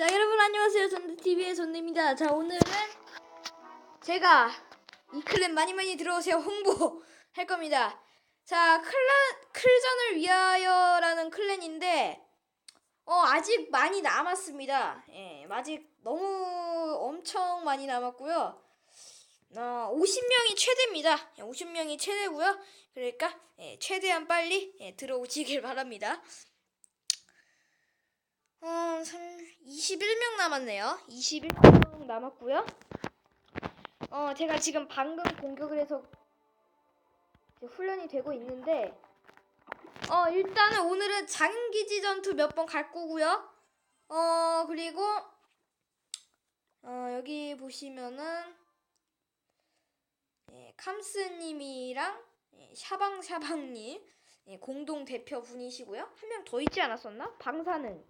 자, 여러분 안녕하세요. 전대TV의 전대입니다. 자, 오늘은 제가 이 클랜 많이 많이 들어오세요. 홍보 할 겁니다. 자, 클랜, 클전을 위하여 라는 클랜인데, 어, 아직 많이 남았습니다. 예, 아직 너무 엄청 많이 남았고요. 어, 50명이 최대입니다. 50명이 최대고요. 그러니까 예, 최대한 빨리 예, 들어오시길 바랍니다. 어, 21명 남았네요. 21명 남았고요. 어, 제가 지금 방금 공격을 해서 훈련이 되고 있는데 어, 일단은 오늘은 장기지 전투 몇 번 갈 거고요. 어, 그리고 어, 여기 보시면은 예, 캄스님이랑 예, 샤방샤방님 예, 공동 대표 분이시고요. 한 명 더 있지 않았었나? 방사능.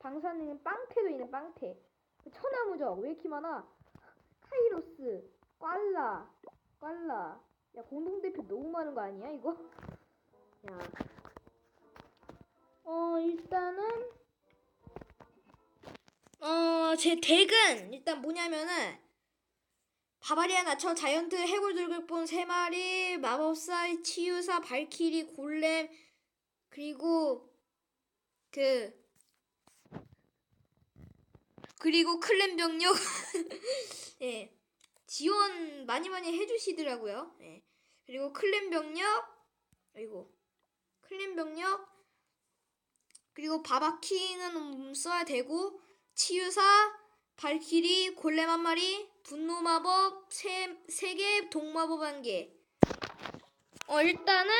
방사능은 빵태도 있는 빵태. 천하무적 왜 이렇게 많아? 카이로스, 꽐라, 꽐라. 야 공동 대표 너무 많은 거 아니야 이거? 야. 어 일단은 어제 덱은 일단 뭐냐면은 바바리안 아처 자이언트 해골 들글본 세 마리 마법사 치유사 발키리 골렘 그리고 그 그리고 클랜 병력. 예. 지원 많이 많이 해주시더라고요. 예. 그리고 클랜 병력. 아이고. 클랜 병력. 그리고 바바키는 음, 써야 되고 치유사 발키리 골렘 한 마리 분노 마법 세개 동마법 한 개. 어 일단은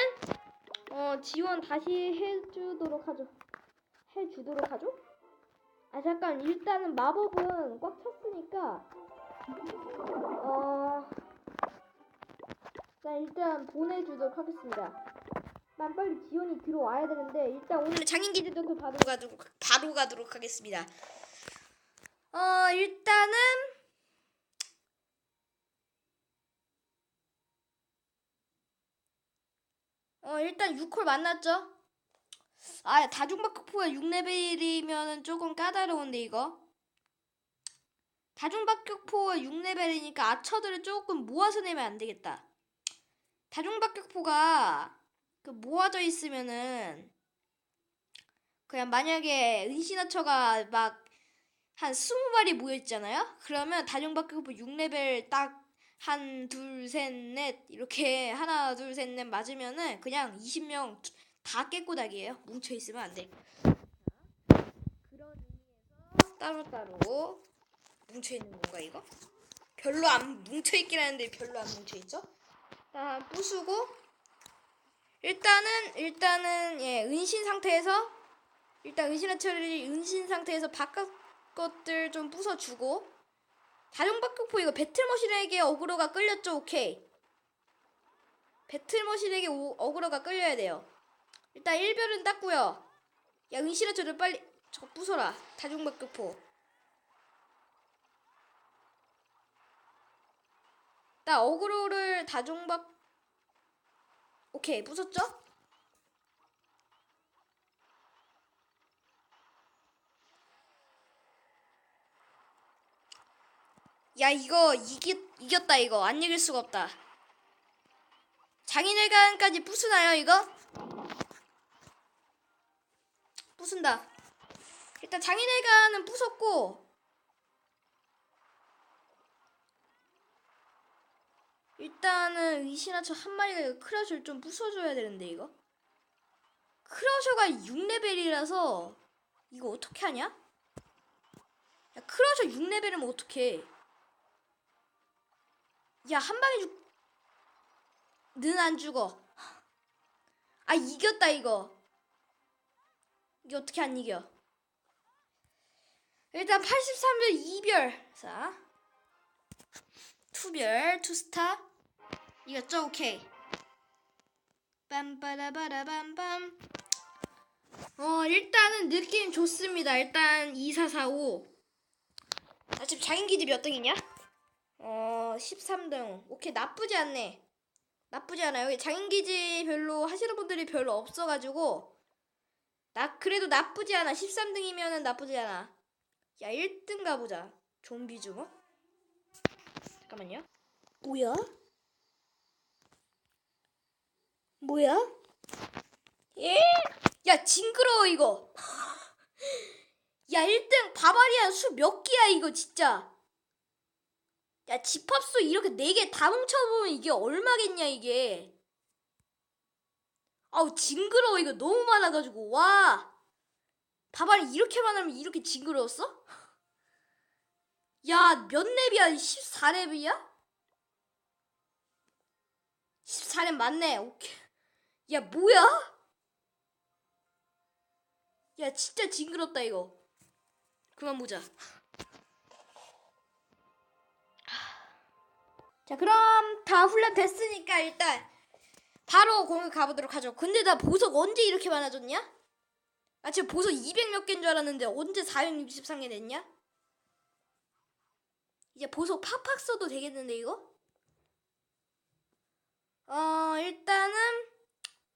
어 지원 다시 해주도록 하죠. 해주도록 하죠 아 잠깐 일단은 마법은 꽉 찼으니까 어 자, 일단 보내주도록 하겠습니다. 난 빨리 지원이 들어와야 되는데 일단 오늘 장인 기지 전투 바로 가도록 바로 가도록 하겠습니다. 어 일단은 어 일단 6콜 만났죠? 아 다중박격포가 6레벨이면은 조금 까다로운데 이거 다중박격포가 6레벨이니까 아처들을 조금 모아서 내면 안 되겠다. 다중박격포가 그 모아져 있으면은 그냥 만약에 은신아처가 막 한 20마리 모여 있잖아요. 그러면 다중박격포 6레벨 딱 한, 둘, 셋, 넷 이렇게 하나, 둘, 셋, 넷 맞으면은 그냥 20명 다 깨꼬닥이에요. 뭉쳐 있으면 안 돼. 그런 의미에서 따로따로 뭉쳐 있는 건가 이거? 별로 안 뭉쳐 있긴 하는데 별로 안 뭉쳐 있죠? 자, 부수고 일단은 일단은 예, 은신 상태에서 일단 은신한 처리 은신 상태에서 바깥 것들 좀 부숴주고 다중박격포 이거 배틀머신에게 어그로가 끌렸죠? 오케이. 배틀머신에게 오- 어그로가 끌려야 돼요. 일단 1별은 땄고요. 야 은신한 처를 빨리 저 부숴라. 다중박격포. 나 어그로를 다중박 오케이 부쉈죠? 야 이거 이기, 이겼다 이거 안 이길 수가 없다 장인회관까지 부수나요 이거? 부순다. 일단 장인회관은 부쉈고 일단은 이시나처 한 마리가 이거 크러쉬를 좀 부숴줘야 되는데 이거? 크러셔가 6레벨이라서 이거 어떻게 하냐? 야 크러셔 6레벨이면 어떡해? 야한 방에 죽... 는 안 죽어. 아 이겼다 이거 어떻게 안 이겨? 일단 83별 2별. 자 투별 투스타. 이겼죠? 오케이. 빰빠라바라밤밤 어 일단은 느낌 좋습니다. 일단 2445나 지금 장인 기지 몇 등이냐? 어 13등. 오케이 나쁘지 않네. 나쁘지 않아 여기 장인 기지 별로 하시는 분들이 별로 없어가지고 나 그래도 나쁘지 않아 13등이면은 나쁘지 않아 야 1등 가보자. 좀비 주먹. 잠깐만요. 뭐야? 뭐야? 예? 야 징그러워 이거. 야 1등 바바리안 수 몇 개야 이거 진짜. 야 집합수 이렇게 네개다 뭉쳐보면 이게 얼마겠냐 이게. 아우 징그러워 이거 너무 많아가지고 와. 바바리 이렇게 많으면 이렇게 징그러웠어? 야 몇 랩이야 14랩이야? 14랩 맞네 오케이. 야 뭐야? 야 진짜 징그럽다 이거. 그만 보자. 자 그럼 다 훈련 됐으니까 일단 바로 공을 가보도록 하죠. 근데 나 보석 언제 이렇게 많아졌냐? 나 지금 보석 200몇 개인 줄 알았는데 언제 463개 됐냐? 이제 보석 팍팍 써도 되겠는데 이거? 어 일단은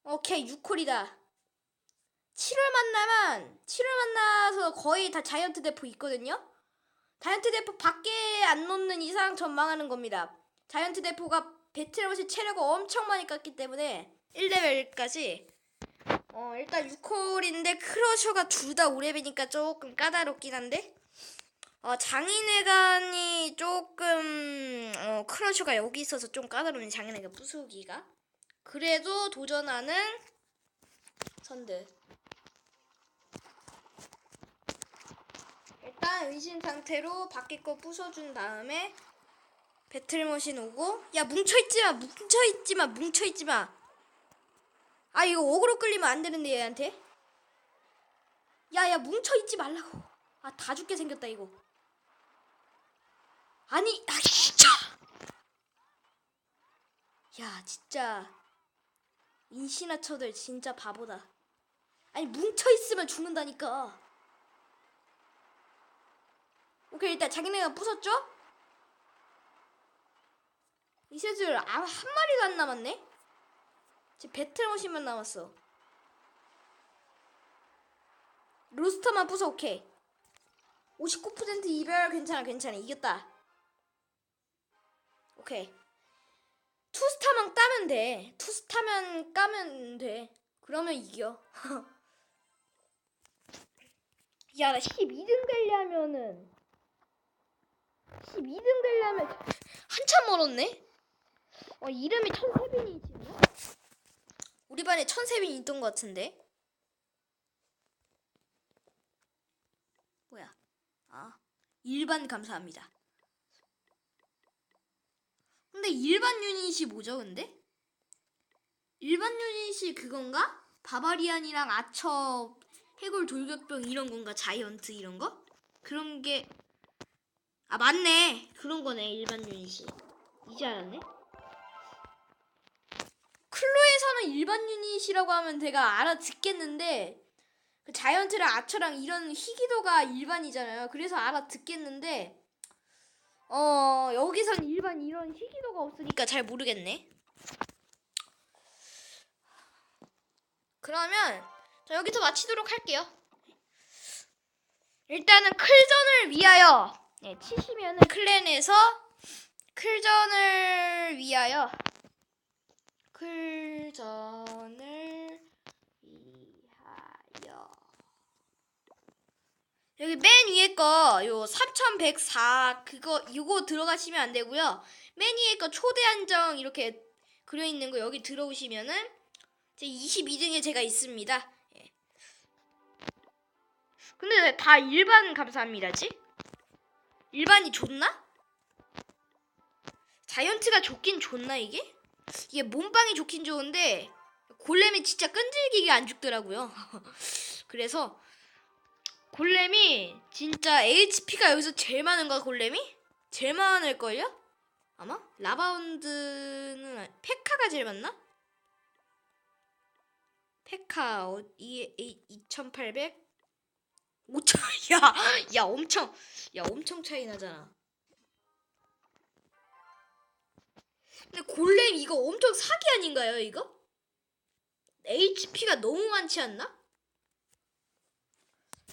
오케이 6콜이다. 7월 만나면 7월 만나서 거의 다 자이언트 대포 있거든요. 자이언트 대포 밖에 안 놓는 이상 전 망하는 겁니다. 자이언트 대포가 배틀로시 체력을 엄청 많이 깎기 때문에 1레벨까지. 어 일단 6콜인데 크러셔가 둘 다 5레벨이니까 조금 까다롭긴 한데. 어 장인회관이 조금 어 크러셔가 여기 있어서 좀 까다로운 장인회관 부수기가. 그래도 도전하는 선들. 일단 은신 상태로 밖에 거 부숴준 다음에 배틀머신 오고 야 뭉쳐있지마 뭉쳐있지마 뭉쳐있지마. 아 이거 어그로 끌리면 안 되는데 얘한테? 야야 뭉쳐있지 말라고. 아 다 죽게 생겼다 이거. 아니 아 진짜! 야 진짜. 인시나처들 진짜 바보다. 아니 뭉쳐있으면 죽는다니까. 오케이 일단 자기네가 부쉈죠? 이 새들 아, 한 마리도 안 남았네? 지금 배틀머신만 남았어. 로스터만 부숴 오케이 59% 이별 괜찮아 괜찮아. 이겼다. 오케이. 투스타만 따면 돼. 투스타만 까면 돼. 그러면 이겨. 야 나 12등 되려면은 12등 되려면 한참 멀었네 어 이름이 천세빈이 있나? 우리 반에 천세빈이 있던 것 같은데 뭐야 아 일반 감사합니다 근데 일반 유닛이 뭐죠 근데? 일반 유닛이 그건가? 바바리안이랑 아처 해골 돌격병 이런 건가 자이언트 이런 거? 그런 게 아 맞네 그런 거네 일반 유닛이 이제 알았네 클로에서는 일반 유닛이라고 하면 제가 알아듣겠는데 그 자이언트랑 아처랑 이런 희귀도가 일반이잖아요. 그래서 알아듣겠는데 어 여기선 일반 이런 희귀도가 없으니까 잘 모르겠네. 그러면 자 여기서 마치도록 할게요. 일단은 클전을 위하여 네, 치시면은 클랜에서 클전을 위하여 클전을 위하여 여기 맨 위에 거 요 3104 그거 이거 들어가시면 안 되고요. 맨 위에 거 초대 안정 이렇게 그려 있는 거 여기 들어오시면은 제 22등에 제가 있습니다. 예. 근데 왜다 일반 감사합니다지? 일반이 좋나? 자이언트가 좋긴 좋나 이게? 이게 몸빵이 좋긴 좋은데 골렘이 진짜 끈질기게 안 죽더라고요. 그래서 골렘이 진짜 HP가 여기서 제일 많은가 골렘이? 제일 많을걸요? 아마? 라바운드는 아- 페카가 제일 많나? 페카 어, 이, 이 2800? 5000 야, 야 엄청 야 엄청 차이 나잖아. 근데 골렘 이거 엄청 사기 아닌가요 이거? HP가 너무 많지 않나?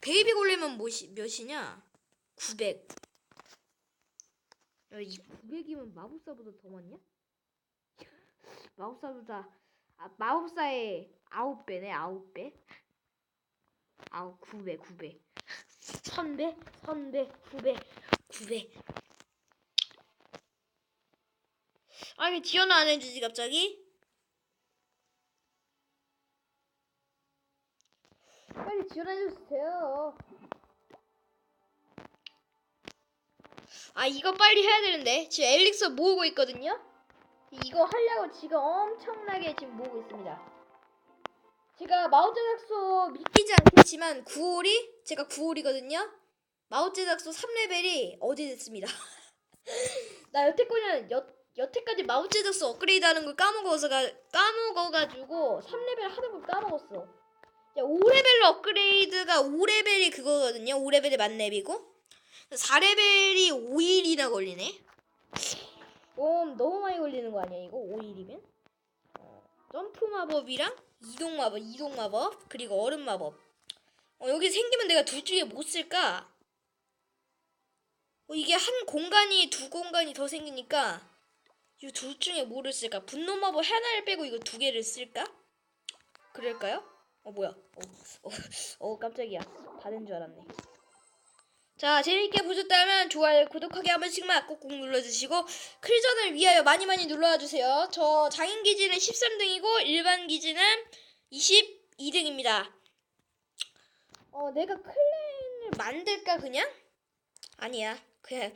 베이비 골렘은 몇이냐? 900. 야, 이 900이면 마법사보다 더 많냐? 마법사보다 아, 마법사의 9배네 9배. 9, 9배, 9배. 1000배, 1000배, 900, 900. 아, 왜 지원을 안 해주지, 갑자기? 빨리 지원해주세요. 아, 이거 빨리 해야 되는데. 지금 엘릭서 모으고 있거든요? 이거 하려고 지금 엄청나게 지금 모으고 있습니다. 제가 마우제작소 믿기지 않겠지만 9월이 제가 9월이거든요. 마우제작소 3레벨이 어제 됐습니다. 나 여태까지는 여, 여태까지 마우제작소 업그레이드 하는 걸 까먹어서 까먹어가지고 3레벨 하는 걸 까먹었어. 이제 5레벨로 업그레이드가 5레벨이 그거거든요. 5레벨이 만렙이고 4레벨이 5일이나 걸리네. 어, 너무 많이 걸리는 거 아니야 이거 5일이면? 어, 점프 마법이랑 이동 마법, 이동 마법 그리고 얼음 마법. 어, 여기 생기면 내가 둘 중에 뭐 쓸까? 어, 이게 한 공간이 두 공간이 더 생기니까 이 둘 중에 뭐를 쓸까? 분노 마법 하나를 빼고 이거 두 개를 쓸까? 그럴까요? 어 뭐야? 어, 어, 어 깜짝이야. 받은 줄 알았네. 자 재밌게 보셨다면 좋아요, 구독하기 한 번씩만 꼭꼭 눌러주시고 클전을 위하여 많이 많이 눌러와 주세요. 저 장인 기지는 13등이고 일반 기지는 22등입니다. 어 내가 클랜을 만들까 그냥? 아니야. 그냥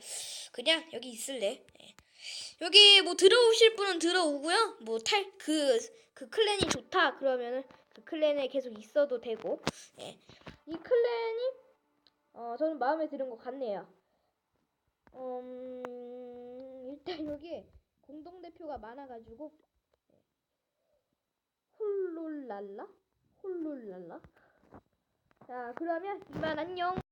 그냥 여기 있을래. 예. 여기 뭐 들어오실 분은 들어오고요. 뭐 탈 그 그 클랜이 좋다 그러면은 그 클랜에 계속 있어도 되고. 예. 이 클랜이 어 저는 마음에 드는 것 같네요. 음 일단 여기 공동 대표가 많아가지고 예. 홀롤랄라 홀롤랄라. 자 그러면 이만 안녕.